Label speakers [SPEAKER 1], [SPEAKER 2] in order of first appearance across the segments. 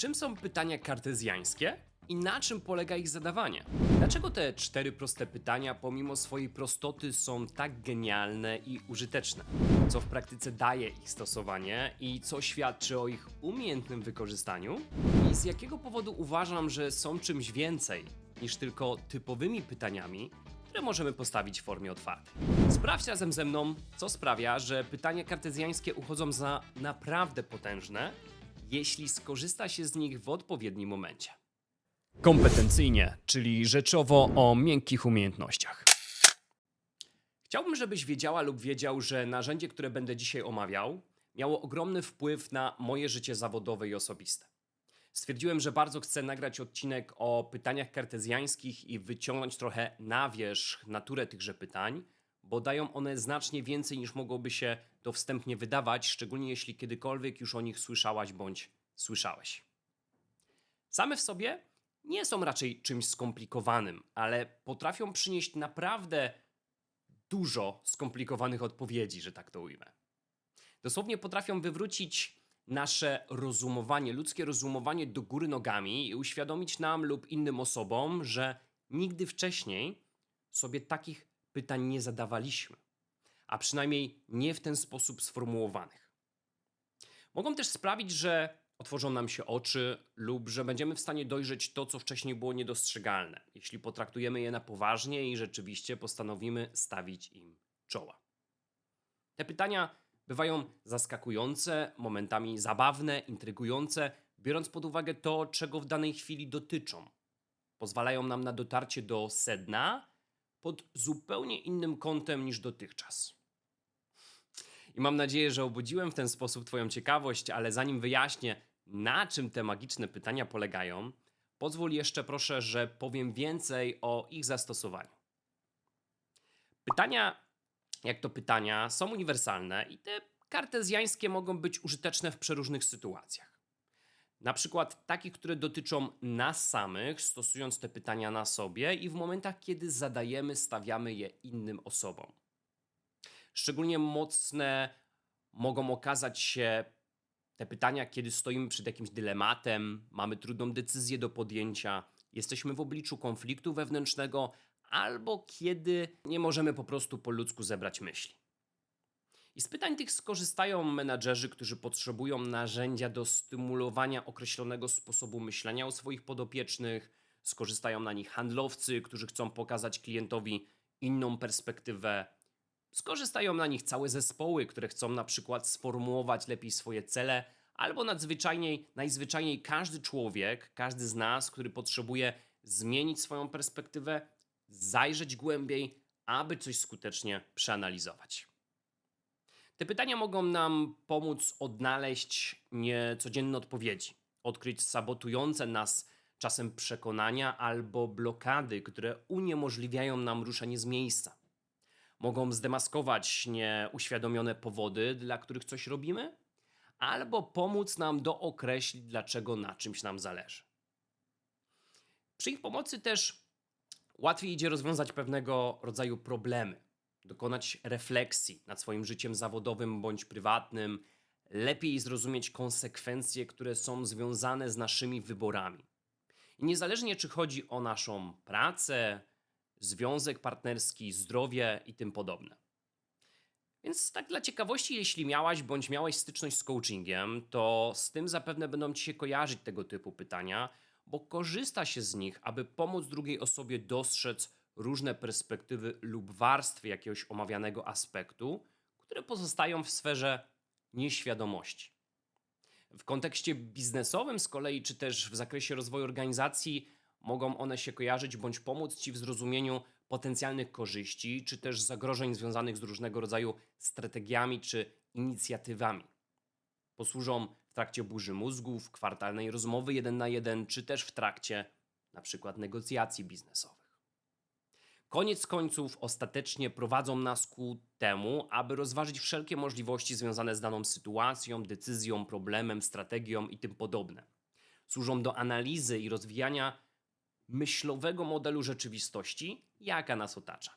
[SPEAKER 1] Czym są pytania kartezjańskie i na czym polega ich zadawanie? Dlaczego te cztery proste pytania, pomimo swojej prostoty, są tak genialne i użyteczne? Co w praktyce daje ich stosowanie i co świadczy o ich umiejętnym wykorzystaniu? I z jakiego powodu uważam, że są czymś więcej niż tylko typowymi pytaniami, które możemy postawić w formie otwartej. Sprawdź razem ze mną, co sprawia, że pytania kartezjańskie uchodzą za naprawdę potężne, jeśli skorzysta się z nich w odpowiednim momencie. Kompetencyjnie, czyli rzeczowo o miękkich umiejętnościach. Chciałbym, żebyś wiedziała lub wiedział, że narzędzie, które będę dzisiaj omawiał, miało ogromny wpływ na moje życie zawodowe i osobiste. Stwierdziłem, że bardzo chcę nagrać odcinek o pytaniach kartezjańskich i wyciągnąć trochę na wierzch naturę tychże pytań, bo dają one znacznie więcej niż mogłoby się to wstępnie wydawać, szczególnie jeśli kiedykolwiek już o nich słyszałaś bądź słyszałeś. Same w sobie nie są raczej czymś skomplikowanym, ale potrafią przynieść naprawdę dużo skomplikowanych odpowiedzi, że tak to ujmę. Dosłownie potrafią wywrócić nasze rozumowanie, ludzkie rozumowanie do góry nogami i uświadomić nam lub innym osobom, że nigdy wcześniej sobie takich pytań nie zadawaliśmy, a przynajmniej nie w ten sposób sformułowanych. Mogą też sprawić, że otworzą nam się oczy lub że będziemy w stanie dojrzeć to, co wcześniej było niedostrzegalne, jeśli potraktujemy je na poważnie i rzeczywiście postanowimy stawić im czoła. Te pytania bywają zaskakujące, momentami zabawne, intrygujące, biorąc pod uwagę to, czego w danej chwili dotyczą. Pozwalają nam na dotarcie do sedna pod zupełnie innym kątem niż dotychczas. I mam nadzieję, że obudziłem w ten sposób Twoją ciekawość, ale zanim wyjaśnię, na czym te magiczne pytania polegają, pozwól jeszcze proszę, że powiem więcej o ich zastosowaniu. Pytania, jak to pytania, są uniwersalne i te kartezjańskie mogą być użyteczne w przeróżnych sytuacjach. Na przykład takich, które dotyczą nas samych, stosując te pytania na sobie i w momentach, kiedy zadajemy, stawiamy je innym osobom. Szczególnie mocne mogą okazać się te pytania, kiedy stoimy przed jakimś dylematem, mamy trudną decyzję do podjęcia, jesteśmy w obliczu konfliktu wewnętrznego, albo kiedy nie możemy po prostu po ludzku zebrać myśli. I z pytań tych skorzystają menadżerzy, którzy potrzebują narzędzia do stymulowania określonego sposobu myślenia o swoich podopiecznych, skorzystają na nich handlowcy, którzy chcą pokazać klientowi inną perspektywę, skorzystają na nich całe zespoły, które chcą na przykład sformułować lepiej swoje cele, albo nadzwyczajniej, najzwyczajniej każdy człowiek, każdy z nas, który potrzebuje zmienić swoją perspektywę, zajrzeć głębiej, aby coś skutecznie przeanalizować. Te pytania mogą nam pomóc odnaleźć niecodzienne odpowiedzi, odkryć sabotujące nas czasem przekonania albo blokady, które uniemożliwiają nam ruszenie z miejsca. Mogą zdemaskować nieuświadomione powody, dla których coś robimy, albo pomóc nam dookreślić, dlaczego na czymś nam zależy. Przy ich pomocy też łatwiej idzie rozwiązać pewnego rodzaju problemy, dokonać refleksji nad swoim życiem zawodowym bądź prywatnym, lepiej zrozumieć konsekwencje, które są związane z naszymi wyborami. I niezależnie czy chodzi o naszą pracę, związek partnerski, zdrowie i tym podobne. Więc tak dla ciekawości, jeśli miałaś bądź miałeś styczność z coachingiem, to z tym zapewne będą ci się kojarzyć tego typu pytania, bo korzysta się z nich, aby pomóc drugiej osobie dostrzec różne perspektywy lub warstwy jakiegoś omawianego aspektu, które pozostają w sferze nieświadomości. W kontekście biznesowym z kolei, czy też w zakresie rozwoju organizacji, mogą one się kojarzyć bądź pomóc Ci w zrozumieniu potencjalnych korzyści, czy też zagrożeń związanych z różnego rodzaju strategiami czy inicjatywami. Posłużą w trakcie burzy mózgów, kwartalnej rozmowy jeden na jeden, czy też w trakcie na przykład negocjacji biznesowych. Koniec końców ostatecznie prowadzą nas ku temu, aby rozważyć wszelkie możliwości związane z daną sytuacją, decyzją, problemem, strategią i tym podobne. Służą do analizy i rozwijania myślowego modelu rzeczywistości, jaka nas otacza.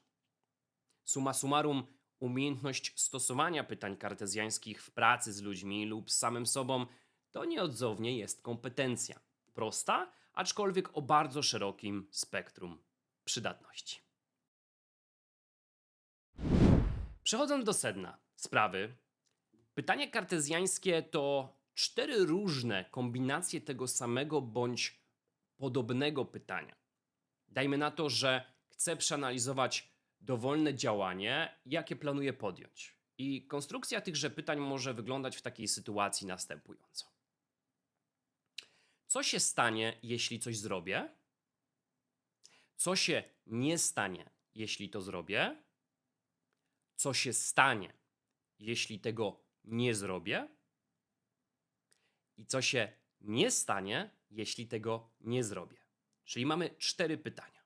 [SPEAKER 1] Summa summarum, umiejętność stosowania pytań kartezjańskich w pracy z ludźmi lub z samym sobą to nieodzownie jest kompetencja. Prosta, aczkolwiek o bardzo szerokim spektrum przydatności. Przechodząc do sedna sprawy, pytanie kartezjańskie to cztery różne kombinacje tego samego bądź podobnego pytania. Dajmy na to, że chcę przeanalizować dowolne działanie, jakie planuję podjąć. I konstrukcja tychże pytań może wyglądać w takiej sytuacji następująco. Co się stanie, jeśli coś zrobię? Co się nie stanie, jeśli to zrobię? Co się stanie, jeśli tego nie zrobię? I co się nie stanie, jeśli tego nie zrobię? Czyli mamy cztery pytania.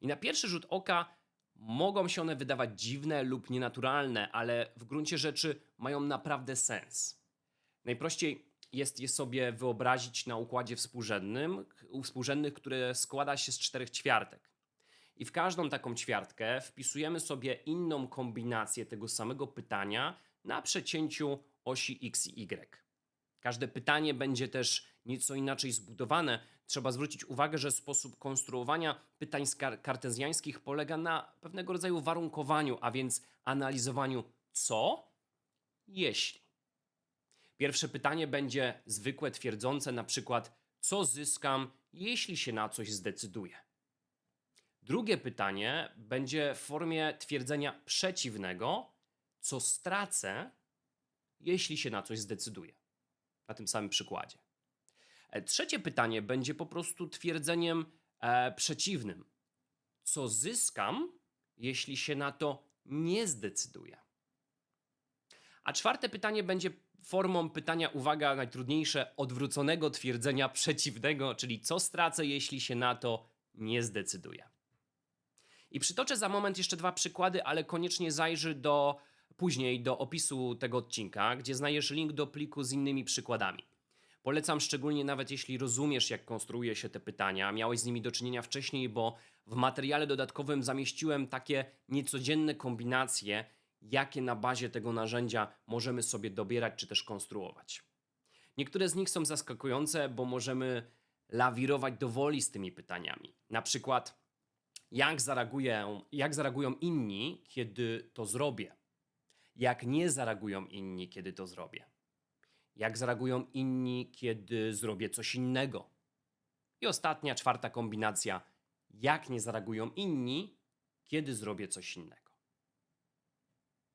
[SPEAKER 1] I na pierwszy rzut oka mogą się one wydawać dziwne lub nienaturalne, ale w gruncie rzeczy mają naprawdę sens. Najprościej jest je sobie wyobrazić na układzie współrzędnym, współrzędnych, które składa się z czterech ćwiartek. I w każdą taką ćwiartkę wpisujemy sobie inną kombinację tego samego pytania na przecięciu osi x i y. Każde pytanie będzie też nieco inaczej zbudowane. Trzeba zwrócić uwagę, że sposób konstruowania pytań kar kartezjańskich polega na pewnego rodzaju warunkowaniu, a więc analizowaniu co, jeśli. Pierwsze pytanie będzie zwykłe, twierdzące na przykład co zyskam, jeśli się na coś zdecyduję. Drugie pytanie będzie w formie twierdzenia przeciwnego, co stracę, jeśli się na coś zdecyduję. Na tym samym przykładzie. E, Trzecie pytanie będzie po prostu twierdzeniem e, przeciwnym. Co zyskam, jeśli się na to nie zdecyduję? A czwarte pytanie będzie formą pytania, uwaga, najtrudniejsze, odwróconego twierdzenia przeciwnego, czyli co stracę, jeśli się na to nie zdecyduję. I przytoczę za moment jeszcze dwa przykłady, ale koniecznie zajrzyj do później do opisu tego odcinka, gdzie znajdziesz link do pliku z innymi przykładami. Polecam szczególnie nawet jeśli rozumiesz, jak konstruuje się te pytania, miałeś z nimi do czynienia wcześniej, bo w materiale dodatkowym zamieściłem takie niecodzienne kombinacje, jakie na bazie tego narzędzia możemy sobie dobierać czy też konstruować. Niektóre z nich są zaskakujące, bo możemy lawirować do woli z tymi pytaniami. Na przykład, jak zareagują, jak zareagują inni, kiedy to zrobię? Jak nie zareagują inni, kiedy to zrobię? Jak zareagują inni, kiedy zrobię coś innego? I ostatnia, czwarta kombinacja. Jak nie zareagują inni, kiedy zrobię coś innego?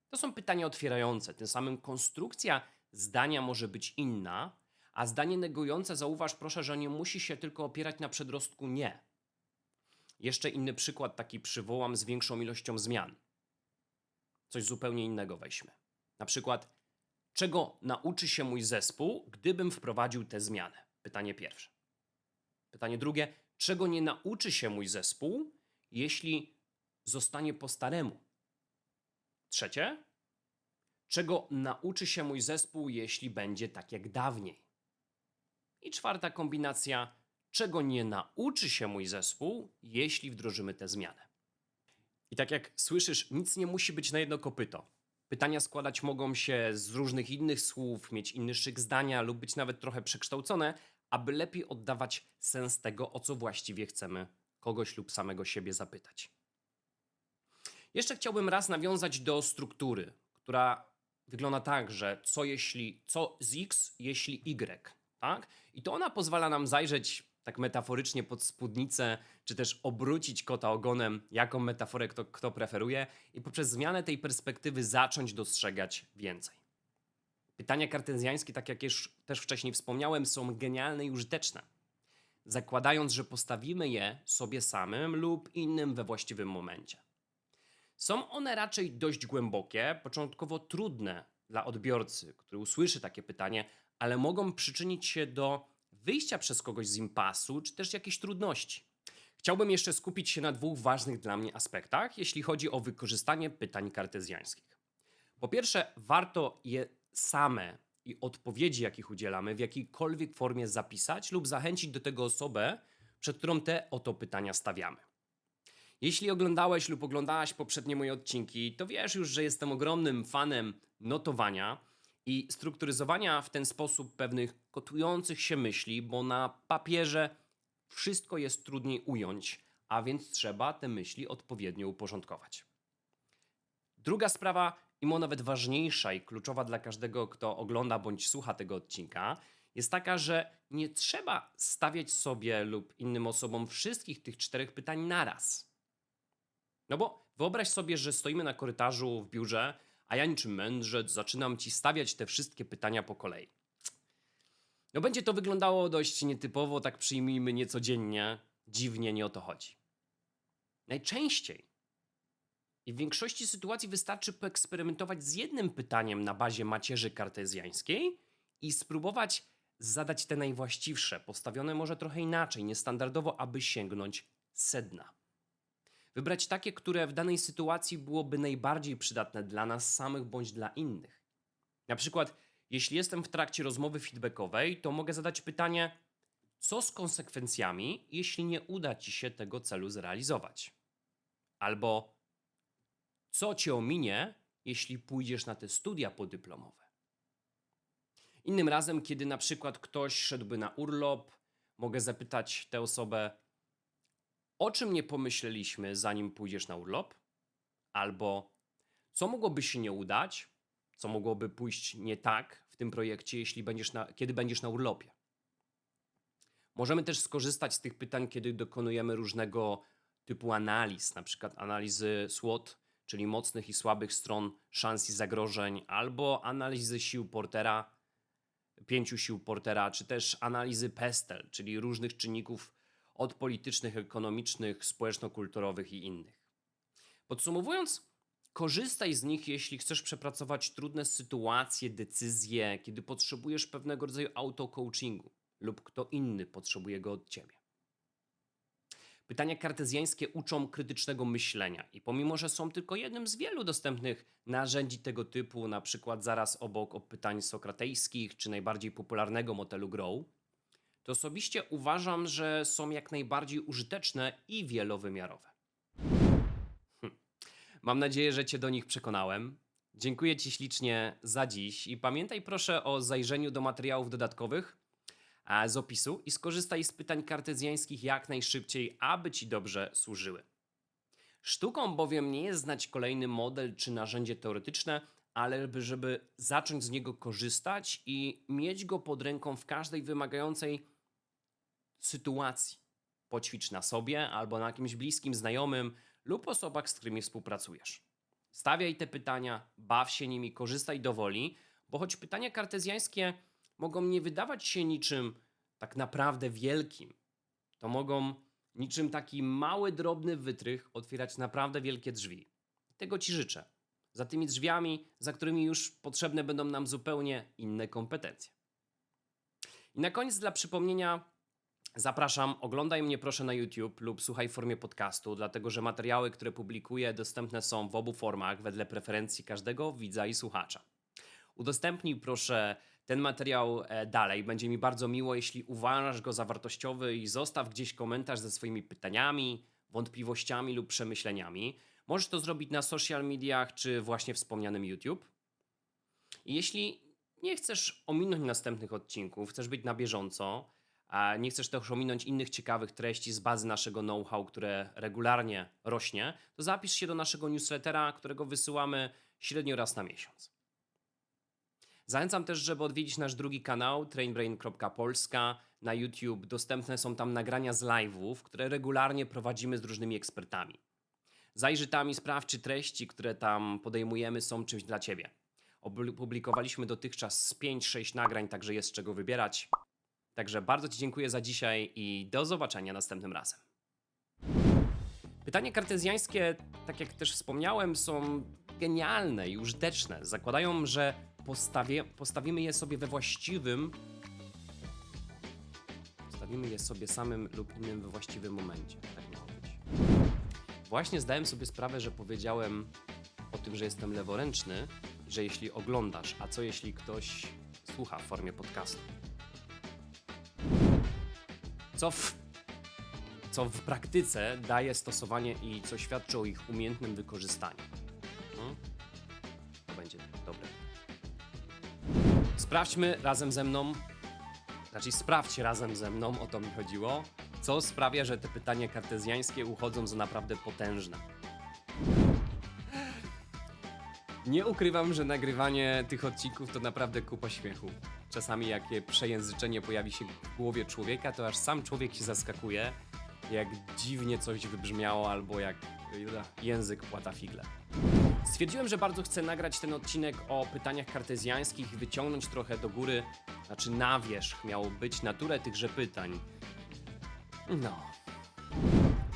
[SPEAKER 1] To są pytania otwierające. Tym samym konstrukcja zdania może być inna, a zdanie negujące, zauważ proszę, że nie musi się tylko opierać na przedrostku nie. Jeszcze inny przykład taki przywołam z większą ilością zmian. Coś zupełnie innego weźmy. Na przykład, czego nauczy się mój zespół, gdybym wprowadził tę zmianę? Pytanie pierwsze. Pytanie drugie, czego nie nauczy się mój zespół, jeśli zostanie po staremu? Trzecie, czego nauczy się mój zespół, jeśli będzie tak jak dawniej? I czwarta kombinacja, czego nie nauczy się mój zespół, jeśli wdrożymy tę zmianę. I tak jak słyszysz, nic nie musi być na jedno kopyto. Pytania składać mogą się z różnych innych słów, mieć inny szyk zdania lub być nawet trochę przekształcone, aby lepiej oddawać sens tego, o co właściwie chcemy kogoś lub samego siebie zapytać. Jeszcze chciałbym raz nawiązać do struktury, która wygląda tak, że co jeśli, co z x, jeśli y, tak? I to ona pozwala nam zajrzeć tak metaforycznie pod spódnicę, czy też obrócić kota ogonem, jaką metaforę kto, kto preferuje, i poprzez zmianę tej perspektywy zacząć dostrzegać więcej. Pytania kartezjańskie, tak jak już też wcześniej wspomniałem, są genialne i użyteczne. Zakładając, że postawimy je sobie samym lub innym we właściwym momencie. Są one raczej dość głębokie, początkowo trudne dla odbiorcy, który usłyszy takie pytanie, ale mogą przyczynić się do wyjścia przez kogoś z impasu, czy też jakiejś trudności. Chciałbym jeszcze skupić się na dwóch ważnych dla mnie aspektach, jeśli chodzi o wykorzystanie pytań kartezjańskich. Po pierwsze, warto je same i odpowiedzi, jakich udzielamy, w jakiejkolwiek formie zapisać lub zachęcić do tego osobę, przed którą te oto pytania stawiamy. Jeśli oglądałeś lub oglądałaś poprzednie moje odcinki, to wiesz już, że jestem ogromnym fanem notowania i strukturyzowania w ten sposób pewnych kotujących się myśli, bo na papierze wszystko jest trudniej ująć, a więc trzeba te myśli odpowiednio uporządkować. Druga sprawa, i nawet ważniejsza i kluczowa dla każdego, kto ogląda bądź słucha tego odcinka, jest taka, że nie trzeba stawiać sobie lub innym osobom wszystkich tych czterech pytań naraz. No bo wyobraź sobie, że stoimy na korytarzu w biurze, a ja niczym mędrzec zaczynam ci stawiać te wszystkie pytania po kolei. No będzie to wyglądało dość nietypowo, tak przyjmijmy niecodziennie, dziwnie nie o to chodzi. Najczęściej i w większości sytuacji wystarczy poeksperymentować z jednym pytaniem na bazie macierzy kartezjańskiej i spróbować zadać te najwłaściwsze, postawione może trochę inaczej, niestandardowo, aby sięgnąć sedna. Wybrać takie, które w danej sytuacji byłoby najbardziej przydatne dla nas samych bądź dla innych. Na przykład, jeśli jestem w trakcie rozmowy feedbackowej, to mogę zadać pytanie: co z konsekwencjami, jeśli nie uda ci się tego celu zrealizować? Albo co cię ominie, jeśli pójdziesz na te studia podyplomowe? Innym razem, kiedy na przykład ktoś szedłby na urlop, mogę zapytać tę osobę, o czym nie pomyśleliśmy, zanim pójdziesz na urlop? Albo co mogłoby się nie udać, co mogłoby pójść nie tak w tym projekcie, jeśli będziesz na, kiedy będziesz na urlopie? Możemy też skorzystać z tych pytań, kiedy dokonujemy różnego typu analiz, na przykład analizy SWOT, czyli mocnych i słabych stron szans i zagrożeń, albo analizy sił portera, pięciu sił portera, czy też analizy PESTEL, czyli różnych czynników od politycznych, ekonomicznych, społeczno-kulturowych i innych. Podsumowując, korzystaj z nich, jeśli chcesz przepracować trudne sytuacje, decyzje, kiedy potrzebujesz pewnego rodzaju auto-coachingu lub kto inny potrzebuje go od ciebie. Pytania kartezjańskie uczą krytycznego myślenia i pomimo, że są tylko jednym z wielu dostępnych narzędzi tego typu, na przykład zaraz obok pytań sokratejskich czy najbardziej popularnego modelu Grow, to osobiście uważam, że są jak najbardziej użyteczne i wielowymiarowe. Hm. Mam nadzieję, że Cię do nich przekonałem. Dziękuję Ci ślicznie za dziś i pamiętaj proszę o zajrzeniu do materiałów dodatkowych z opisu i skorzystaj z pytań kartezjańskich jak najszybciej, aby Ci dobrze służyły. Sztuką bowiem nie jest znać kolejny model czy narzędzie teoretyczne, ale żeby zacząć z niego korzystać i mieć go pod ręką w każdej wymagającej sytuacji. Poćwicz na sobie albo na jakimś bliskim znajomym lub osobach, z którymi współpracujesz. Stawiaj te pytania, baw się nimi, korzystaj do woli, bo choć pytania kartezjańskie mogą nie wydawać się niczym tak naprawdę wielkim, to mogą niczym taki mały, drobny wytrych otwierać naprawdę wielkie drzwi. Tego Ci życzę. Za tymi drzwiami, za którymi już potrzebne będą nam zupełnie inne kompetencje. I na koniec dla przypomnienia Zapraszam, oglądaj mnie proszę na YouTube lub słuchaj w formie podcastu, dlatego że materiały, które publikuję, dostępne są w obu formach wedle preferencji każdego widza i słuchacza. Udostępnij proszę ten materiał e, dalej. Będzie mi bardzo miło, jeśli uważasz go za wartościowy i zostaw gdzieś komentarz ze swoimi pytaniami, wątpliwościami lub przemyśleniami. Możesz to zrobić na social mediach czy właśnie wspomnianym YouTube. Jeśli nie chcesz ominąć następnych odcinków, chcesz być na bieżąco, a nie chcesz też ominąć innych ciekawych treści z bazy naszego know-how, które regularnie rośnie, to zapisz się do naszego newslettera, którego wysyłamy średnio raz na miesiąc. Zachęcam też, żeby odwiedzić nasz drugi kanał trainbrain.polska na YouTube. Dostępne są tam nagrania z live'ów, które regularnie prowadzimy z różnymi ekspertami. Zajrzyj tam i sprawdź, czy treści, które tam podejmujemy, są czymś dla Ciebie. Opublikowaliśmy dotychczas 5-6 nagrań, także jest z czego wybierać. Także bardzo Ci dziękuję za dzisiaj i do zobaczenia następnym razem. Pytania kartezjańskie, tak jak też wspomniałem, są genialne i użyteczne. Zakładają, że postawie, postawimy je sobie we właściwym. Postawimy je sobie samym lub innym we właściwym momencie. Tak miało być. Właśnie zdałem sobie sprawę, że powiedziałem o tym, że jestem leworęczny, że jeśli oglądasz, a co jeśli ktoś słucha w formie podcastu co w, co w praktyce daje stosowanie i co świadczy o ich umiejętnym wykorzystaniu. Hmm? To będzie dobre. Sprawdźmy razem ze mną, znaczy sprawdźcie razem ze mną, o to mi chodziło, co sprawia, że te pytania kartezjańskie uchodzą za naprawdę potężne. Nie ukrywam, że nagrywanie tych odcinków to naprawdę kupa śmiechu. Czasami jakie przejęzyczenie pojawi się w głowie człowieka, to aż sam człowiek się zaskakuje, jak dziwnie coś wybrzmiało, albo jak język płata figle. Stwierdziłem, że bardzo chcę nagrać ten odcinek o pytaniach kartezjańskich i wyciągnąć trochę do góry, znaczy na wierzch miało być naturę tychże pytań. No.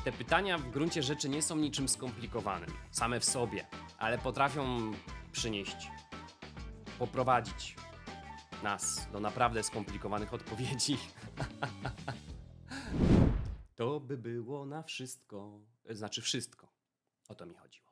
[SPEAKER 1] Te pytania w gruncie rzeczy nie są niczym skomplikowanym, same w sobie, ale potrafią przynieść, poprowadzić nas do naprawdę skomplikowanych odpowiedzi. To by było na wszystko, znaczy wszystko. O to mi chodziło.